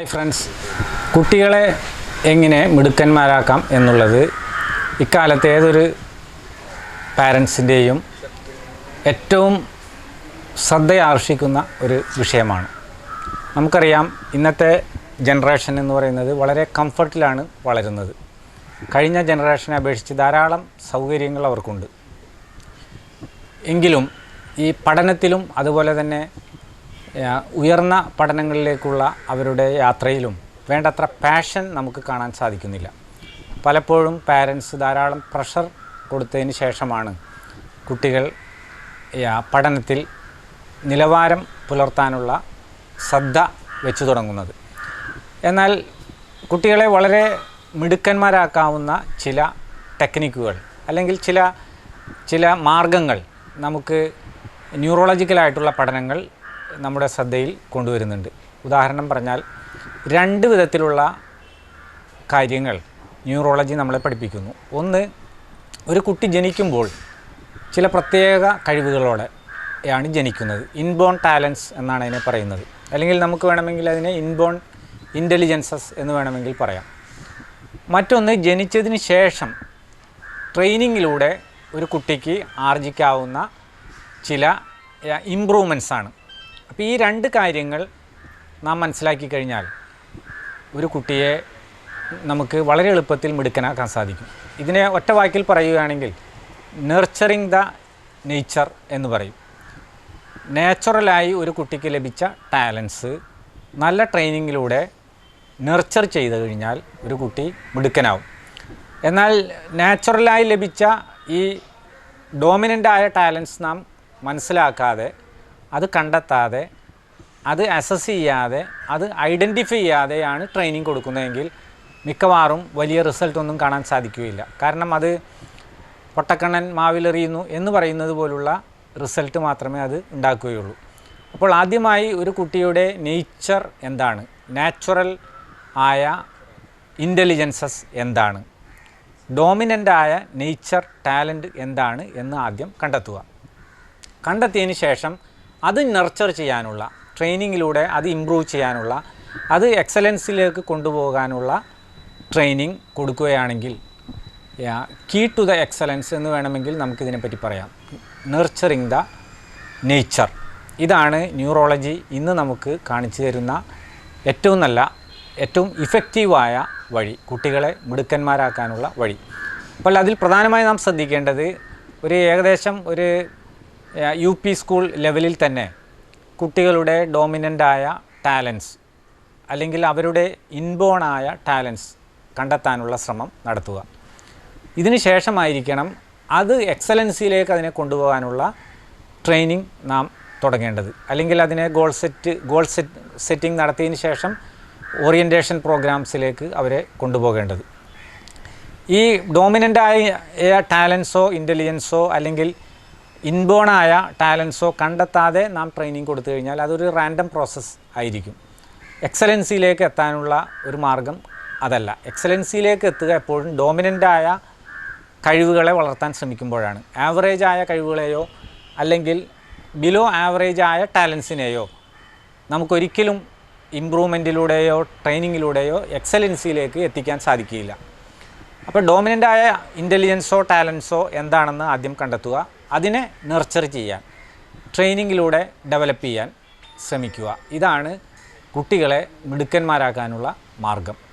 Hi friends കുട്ടികളെ എങ്ങനെ മിടുക്കന്മാരാക്കാം എന്നുള്ളത് ഇക്കാലത്ത് ഏതൊരു പാരൻസിന്റെയും ഏറ്റവും ശ്രദ്ധയാകർഷിക്കുന്ന ഒരു വിഷയമാണ്. നമുക്കറിയാം ഇന്നത്തെ ജനറേഷൻ എന്ന് പറയുന്നത് വളരെ കംഫർട്ടിലാണ് വളരുന്നത്. കഴിഞ്ഞ ജനറേഷനെ അപേക്ഷിച്ച് ധാരാളം സൗകര്യങ്ങൾ അവർക്കുണ്ട്. എങ്കിലും ഈ പഠനത്തിലും അതുപോലെ തന്നെ ഉയർന്ന പഠനങ്ങളിലേക്കുള്ള അവരുടെ യാത്രയിലും വേണ്ടത്ര പാഷൻ നമുക്ക് കാണാൻ സാധിക്കുന്നില്ല. പലപ്പോഴും പാരൻസ് ധാരാളം പ്രഷർ കൊടുത്തതിന് ശേഷമാണ് കുട്ടികൾ പഠനത്തിൽ നിലവാരം പുലർത്താനുള്ള ശ്രദ്ധ വെച്ചു തുടങ്ങുന്നത്. എന്നാൽ കുട്ടികളെ വളരെ മിടുക്കന്മാരാക്കാവുന്ന ചില ടെക്നിക്കുകൾ അല്ലെങ്കിൽ ചില ചില മാർഗങ്ങൾ നമുക്ക് ന്യൂറോളജിക്കലായിട്ടുള്ള പഠനങ്ങൾ നമ്മുടെ ശ്രദ്ധയിൽ കൊണ്ടുവരുന്നുണ്ട്. ഉദാഹരണം പറഞ്ഞാൽ രണ്ട് വിധത്തിലുള്ള കാര്യങ്ങൾ ന്യൂറോളജി നമ്മളെ പഠിപ്പിക്കുന്നു. ഒന്ന് ഒരു കുട്ടി ജനിക്കുമ്പോൾ ചില പ്രത്യേക കഴിവുകളോടെ ആണ് ജനിക്കുന്നത്. ഇൻബോൺ ടാലൻസ് എന്നാണ് അതിനെ പറയുന്നത്. അല്ലെങ്കിൽ നമുക്ക് വേണമെങ്കിൽ അതിനെ ഇൻബോൺ ഇന്റലിജൻസസ് എന്ന് വേണമെങ്കിൽ പറയാം. മറ്റൊന്ന് ജനിച്ചതിന് ശേഷം ട്രെയിനിങ്ങിലൂടെ ഒരു കുട്ടിക്ക് ആർജിക്കാവുന്ന ചില ഇമ്പ്രൂവ്മെൻസാണ് അപ്പോൾ ഈ രണ്ട് കാര്യങ്ങൾ നാം മനസ്സിലാക്കി കഴിഞ്ഞാൽ ഒരു കുട്ടിയെ നമുക്ക് വളരെ എളുപ്പത്തിൽ മിടുക്കനാക്കാൻ സാധിക്കും. ഇതിനെ ഒറ്റ വാക്കിൽ പറയുകയാണെങ്കിൽ നെർച്ചറിങ് ദ നേച്ചർ എന്ന് പറയും. നാച്ചുറലായി ഒരു കുട്ടിക്ക് ലഭിച്ച ടാലൻസ് നല്ല ട്രെയിനിങ്ങിലൂടെ നെർച്ചർ ചെയ്ത് കഴിഞ്ഞാൽ ഒരു കുട്ടി മിടുക്കനാവും. എന്നാൽ നാച്ചുറലായി ലഭിച്ച ഈ ഡോമിനന്റായ ടാലൻസ് നാം മനസ്സിലാക്കാതെ അത് കണ്ടെത്താതെ അത് അസസ് ചെയ്യാതെ അത് ഐഡന്റിഫൈ ചെയ്യാതെയാണ് ട്രെയിനിങ് കൊടുക്കുന്നതെങ്കിൽ മിക്കവാറും വലിയ റിസൾട്ടൊന്നും കാണാൻ സാധിക്കുകയില്ല. കാരണം അത് പൊട്ടക്കണ്ണൻ മാവിലെറിയുന്നു എന്ന് പറയുന്നത് പോലുള്ള റിസൾട്ട് മാത്രമേ അത് ഉണ്ടാക്കുകയുള്ളൂ. അപ്പോൾ ആദ്യമായി ഒരു കുട്ടിയുടെ നേച്ചർ എന്താണ്? നാച്ചുറൽ ആയ ഇന്റലിജൻസസ് എന്താണ്? ഡോമിനന്റ് ആയ നേച്ചർ ടാലന്റ് എന്താണ് എന്ന് ആദ്യം കണ്ടെത്തുക. കണ്ടെത്തിയതിന് ശേഷം അത് നർച്ചർ ചെയ്യാനുള്ള ട്രെയിനിങ്ങിലൂടെ അത് ഇമ്പ്രൂവ് ചെയ്യാനുള്ള അത് എക്സലൻസിലേക്ക് കൊണ്ടുപോകാനുള്ള ട്രെയിനിങ് കൊടുക്കുകയാണെങ്കിൽ കീ ടു ദ എക്സലൻസ് എന്ന് വേണമെങ്കിൽ നമുക്കിതിനെപ്പറ്റി പറയാം. നർച്ചറിങ് ദ നേച്ചർ ഇതാണ് ന്യൂറോളജി ഇന്ന് നമുക്ക് കാണിച്ചു തരുന്ന ഏറ്റവും നല്ല ഏറ്റവും ഇഫക്റ്റീവായ വഴി കുട്ടികളെ മിടുക്കന്മാരാക്കാനുള്ള വഴി. അപ്പോൾ അതിൽ പ്രധാനമായി നാം ശ്രദ്ധിക്കേണ്ടത് ഒരു ഏകദേശം ഒരു യു പി സ്കൂൾ ലെവലിൽ തന്നെ കുട്ടികളുടെ ഡോമിനന്റായ ടാലൻസ് അല്ലെങ്കിൽ അവരുടെ ഇൻബോണായ ടാലൻസ് കണ്ടെത്താനുള്ള ശ്രമം നടത്തുക. ഇതിന് ശേഷമായിരിക്കണം അത് എക്സലൻസിയിലേക്ക് അതിനെ കൊണ്ടുപോകാനുള്ള ട്രെയിനിങ് നാം തുടങ്ങേണ്ടത്. അല്ലെങ്കിൽ അതിനെ goal set goal set setting നടത്തിയതിന് ശേഷം ഓറിയന്റേഷൻ പ്രോഗ്രാംസിലേക്ക് അവരെ കൊണ്ടുപോകേണ്ടത്. ഈ ഡോമിനന്റായ ടാലൻസോ ഇന്റലിജൻസോ അല്ലെങ്കിൽ ഇൻബോണായ ടാലൻസോ കണ്ടെത്താതെ നാം ട്രെയിനിങ് കൊടുത്തു കഴിഞ്ഞാൽ അതൊരു റാൻഡം പ്രോസസ്സ് ആയിരിക്കും. എക്സലൻസിയിലേക്ക് എത്താനുള്ള ഒരു മാർഗം അതല്ല. എക്സലൻസിയിലേക്ക് എത്തുക എപ്പോഴും ഡോമിനന്റായ കഴിവുകളെ വളർത്താൻ ശ്രമിക്കുമ്പോഴാണ്. ആവറേജ് ആയ കഴിവുകളെയോ അല്ലെങ്കിൽ ബിലോ ആവറേജ് ആയ ടാലൻസിനെയോ നമുക്കൊരിക്കലും ഇമ്പ്രൂവ്മെന്റിലൂടെയോ ട്രെയിനിങ്ങിലൂടെയോ എക്സലൻസിയിലേക്ക് എത്തിക്കാൻ സാധിക്കില്ല അപ്പോൾ ഡോമിനന്റായ ഇന്റലിജൻസോ ടാലൻസോ എന്താണെന്ന് ആദ്യം കണ്ടെത്തുക. അതിനെ നർച്ചർ ചെയ്യാൻ ട്രെയിനിങ്ങിലൂടെ ഡെവലപ്പ് ചെയ്യാൻ ശ്രമിക്കുക. ഇതാണ് കുട്ടികളെ മിടുക്കന്മാരാക്കാനുള്ള മാർഗം.